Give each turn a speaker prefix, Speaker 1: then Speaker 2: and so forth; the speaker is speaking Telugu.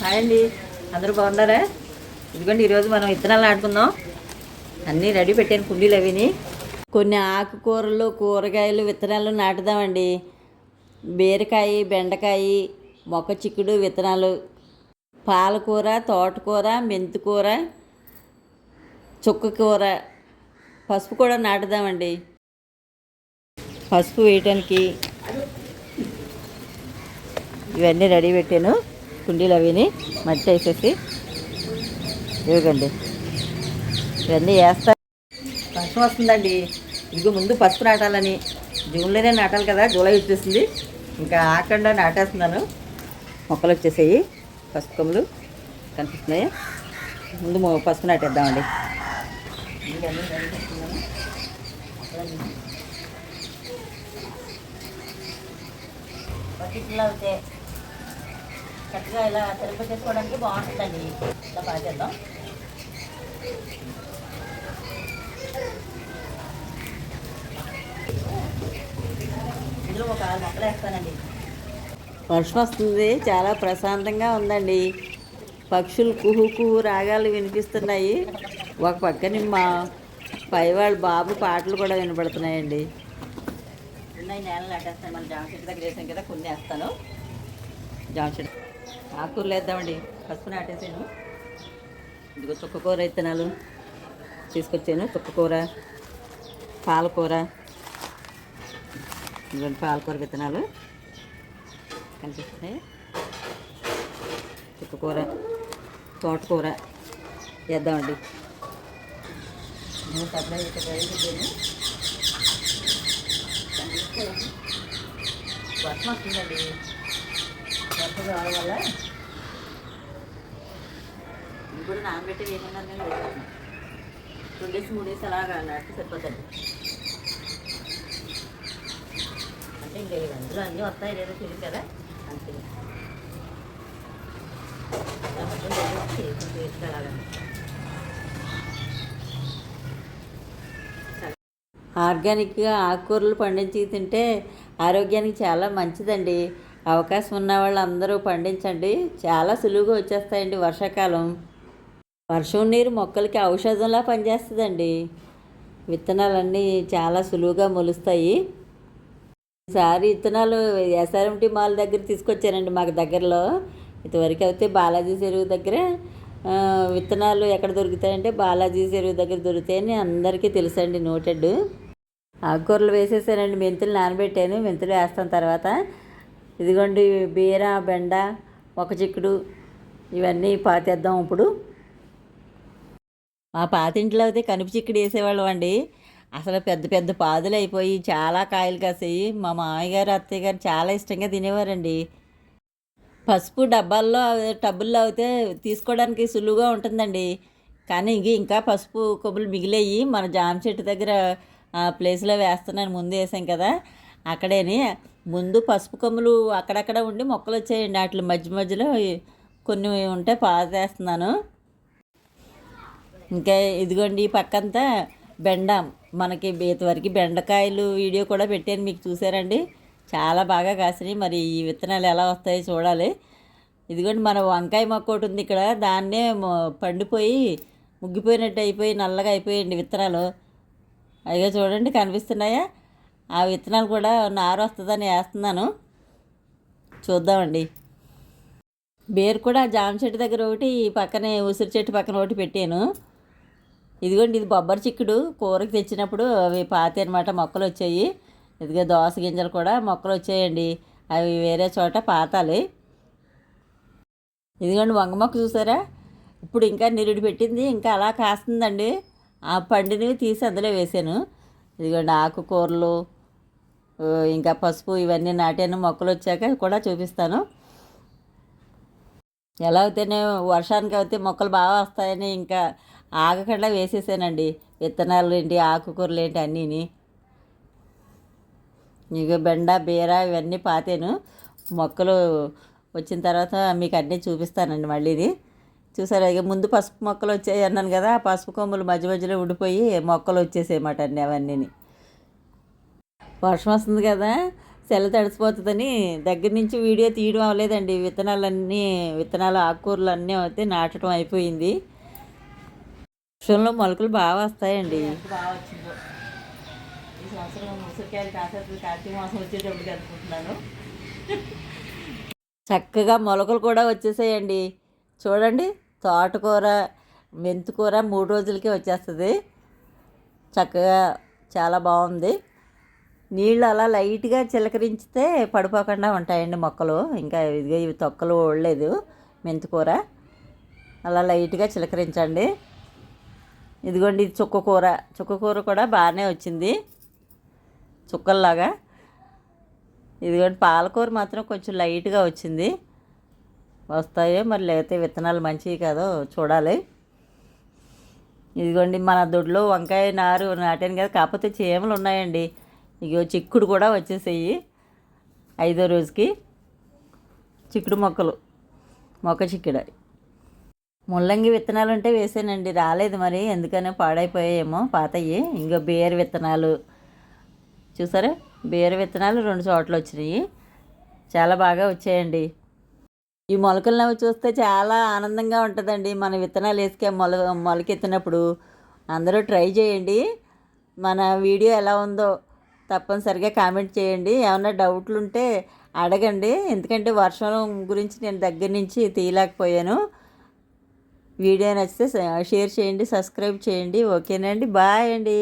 Speaker 1: హాయ్ అండి. అందరూ బాగున్నారా? ఇదిగోండి ఈరోజు మనం విత్తనాలు నాటుకుందాం. అన్నీ రెడీ పెట్టాను కుండీలు అవిని. కొన్ని ఆకుకూరలు కూరగాయలు విత్తనాలు నాటుదామండి. బీరకాయ బెండకాయ మొక్క చిక్కుడు విత్తనాలు. పాలకూర తోటకూర మెంతికూర చుక్కకూర పసుపు కూడా నాటుదామండి. పసుపు వేయటానికి ఇవన్నీ రెడీ పెట్టాను. కుండీలు అవిని మట్టి వేసేసి ఇవ్వకండి ఇవన్నీ వేస్తా. వర్షం వస్తుందండి. ఇదిగో ముందు పసుపు నాటాలని. జూన్లోనే నాటాలి కదా జూలై వచ్చేసింది. ఇంకా ఆకుండా నాటేస్తున్నాను. మొక్కలు వచ్చేసాయి. పసుపు కొమ్మలు కనిపిస్తున్నాయి. ముందు పసుపు నాటేద్దామండి. బకెట్లో అయితే చక్కగా ఇలా తిరుపతి చేసుకోవడానికి బాగుంటుందండి. ఇలా బాగా చేద్దాం. ఇందులో ఒక ఆరు మొక్కలు వేస్తానండి. వర్షం వస్తుంది. చాలా ప్రశాంతంగా ఉందండి. పక్షులు కుహు కుహు రాగాలు వినిపిస్తున్నాయి. ఒక పక్కన మా పైవాళ్ళ బాబు పాటలు కూడా వినపడుతున్నాయండి ఉన్నాయి నేలలు నాటేస్తాను. మన జామ చెట్టు దగ్గర వేసాం కదా కొన్ని వేస్తాను. జామ చెట్టు ఆకుకూరలు వేద్దామండి. పసుపు నాటేసాను. ఇదిగో చుక్కకూర విత్తనాలు తీసుకొచ్చాను. చుక్కకూర పాలకూర ఇదిగోండి పాలకూర విత్తనాలు కనిపిస్తున్నాయి. చుక్కకూర తోటకూర వేద్దామండి. నేను సప్లై వర్షం వస్తుందండి. వర్షం రావడం వల్ల కూడా నానబెట్టి వేయకుండా నేను వేసాను రెండు డేస్ మూడు డేస్ అలాగా నాటితే సరిపోతుంది. అంటే ఇంకా అందులో అన్నీ వస్తాయి లేదో తెలియదు కదా? అంతే. ఆర్గానిక్గా ఆకుకూరలు పండించి తింటే ఆరోగ్యానికి చాలా మంచిదండి. అవకాశం ఉన్న వాళ్ళు అందరూ పండించండి. చాలా సులువుగా వచ్చేస్తాయండి వర్షాకాలం. వర్షం నీరు మొక్కలకి ఔషధంలా పనిచేస్తుందండి. విత్తనాలన్నీ చాలా సులువుగా మొలుస్తాయి. ఈసారి విత్తనాలు ఎస్ఆర్ఎంటీ మాల్ దగ్గర తీసుకొచ్చారండి మాకు దగ్గరలో. ఇంతవరకు అయితే బాలాజీ చెరువు దగ్గర విత్తనాలు ఎక్కడ దొరుకుతాయంటే బాలాజీ చెరువు దగ్గర దొరుకుతాయని అందరికీ తెలుసండి నోటెడ్. ఆకుకూరలు వేసేసానండి మెంతులు నానబెట్టాను మెంతులు వేస్తాను తర్వాత. ఇదిగోండి బీర బెండ ఒక చిక్కుడు ఇవన్నీ పాతేద్దాం ఇప్పుడు. మా పాతింట్లో అయితే కనుపు చిక్కుడు వేసేవాళ్ళం అండి. అసలు పెద్ద పెద్ద పాదులు అయిపోయి చాలా కాయలు కాసాయి. మా మామయ్యగారు అత్తయ్యగారు అత్తయ్య గారు చాలా ఇష్టంగా తినేవారండి. పసుపు డబ్బాల్లో టబ్బుల్లో అయితే తీసుకోవడానికి సులువుగా ఉంటుందండి. కానీ ఇంక ఇంకా పసుపు కొబ్బులు మిగిలేయి. మన జామ చెట్టు దగ్గర ప్లేస్లో వేస్తున్నాను ముందు వేసాం కదా. అక్కడేని ముందు పసుపు కొమ్ములు అక్కడక్కడ ఉండి మొక్కలు వచ్చాయండి. వాటి మధ్య మధ్యలో కొన్ని ఉంటే పాతేస్తున్నాను. ఇంకా ఇదిగోండి ఈ పక్కంతా బెండ. మనకి ఇంతవరకు బెండకాయలు వీడియో కూడా పెట్టాను మీకు చూసారండి. చాలా బాగా కాసినాయి. మరి ఈ విత్తనాలు ఎలా వస్తాయో చూడాలి. ఇదిగోండి మన వంకాయ మొక్క ఒకటి ఉంది ఇక్కడ. దాన్నే పండిపోయి ముగ్గిపోయినట్టు అయిపోయి నల్లగా అయిపోయింది విత్తనాలు. అయ్యో చూడండి కనిపిస్తున్నాయా? ఆ విత్తనాలు కూడా నారు వస్తుందని వేస్తున్నాను. చూద్దామండి. బేరు కూడా జామ చెట్టు దగ్గర ఒకటి ఈ పక్కనే ఉసిరి చెట్టు పక్కన ఒకటి పెట్టాను. ఇదిగోండి ఇది బొబ్బరి చిక్కుడు. కూరకి తెచ్చినప్పుడు అవి పాతి అనమాట మొక్కలు వచ్చాయి. ఇదిగో దోస గింజలు కూడా మొక్కలు వచ్చాయండి. అవి వేరే చోట పాతాలి. ఇదిగోండి వంగ మొక్క చూసారా? ఇప్పుడు ఇంకా నిరుడు పెట్టింది ఇంకా అలా కాస్తుందండి. ఆ పండినవి తీసి అందులో వేసాను. ఇదిగోండి ఆకుకూరలు ఇంకా పసుపు ఇవన్నీ నాటాను. మొక్కలు వచ్చాక కూడా చూపిస్తాను. ఎలా అయితేనే వర్షానికి అయితే మొక్కలు బాగా వస్తాయని ఇంకా ఆగకుండా వేసేసానండి. విత్తనాలు ఏంటి ఆకుకూరలు ఏంటి అన్నీని. ఇక బెండ బీర ఇవన్నీ పాతాను. మొక్కలు వచ్చిన తర్వాత మీకు అన్నీ చూపిస్తానండి మళ్ళీని చూసారా ఇక ముందు పసుపు మొక్కలు వచ్చాయి అన్నాను కదా ఆ పసుపు కొమ్ములు మధ్య మధ్యలో ఉడిపోయి మొక్కలు వచ్చేసేయమాట అండి అవన్నీని. వర్షం వస్తుంది కదా సెల తడిసిపోతుందని దగ్గర నుంచి వీడియో తీయడం అవ్వలేదండి. విత్తనాలన్నీ విత్తనాలు ఆకుకూరలు అన్నీ అయితే నాటడం అయిపోయింది. వర్షంలో మొలకలు బాగా వస్తాయండి. బాగా వచ్చిందో. ఈ సంవత్సరం ముసరికాయలు కాసేపు కార్తీక మాసం వచ్చేటప్పటికి అనుకుంటున్నాను. చక్కగా మొలకలు కూడా వచ్చేసాయండి. చూడండి తోటకూర మెంతికూర మూడు రోజులకే వచ్చేస్తుంది. చక్కగా చాలా బాగుంది. నీళ్ళు అలా లైట్గా చిలకరించితే పడిపోకుండా ఉంటాయండి మొక్కలు. ఇంకా ఇదిగో ఇవి తొక్కలు ఓడలేదు మెంతికూర. అలా లైట్గా చిలకరించండి. ఇదిగోండి ఇది చుక్క కూర. చుక్క కూర కూడా బాగానే వచ్చింది. చుక్కల్లాగా. ఇదిగోండి పాలకూర మాత్రం కొంచెం లైట్గా వచ్చింది. వస్తాయో మరి లేకపోతే విత్తనాలు మంచివి కాదో చూడాలి. ఇదిగోండి మన దొడ్లో వంకాయ నారు నాటాను కదా కాకపోతే చీమలు ఉన్నాయండి. ఇగో చిక్కుడు కూడా వచ్చేసాయి ఐదో రోజుకి. చిక్కుడు మొక్కలు మొక్క చిక్కుడు. ముల్లంగి విత్తనాలు ఉంటే వేసానండి. రాలేదు మరి ఎందుకనే పాడైపోయాయేమో పాతయ్యి. ఇంకో బేర్ విత్తనాలు. చూసారా? బేర్ విత్తనాలు రెండు చోట్ల వచ్చినాయి చాలా బాగా వచ్చాయండి. ఈ మొలకలను అవి చూస్తే చాలా ఆనందంగా ఉంటుందండి. మన విత్తనాలు వేసుకే మొల మొలకెత్తినప్పుడు అందరూ ట్రై చేయండి. మన వీడియో ఎలా ఉందో తప్పనిసరిగా కామెంట్ చేయండి. ఏమైనా డౌట్లు ఉంటే అడగండి. ఎందుకంటే వర్షం గురించి నేను దగ్గర నుంచి తీయలేకపోయాను. వీడియో నచ్చితే షేర్ చేయండి సబ్స్క్రైబ్ చేయండి. ఓకేనండి బాయ్ అండి.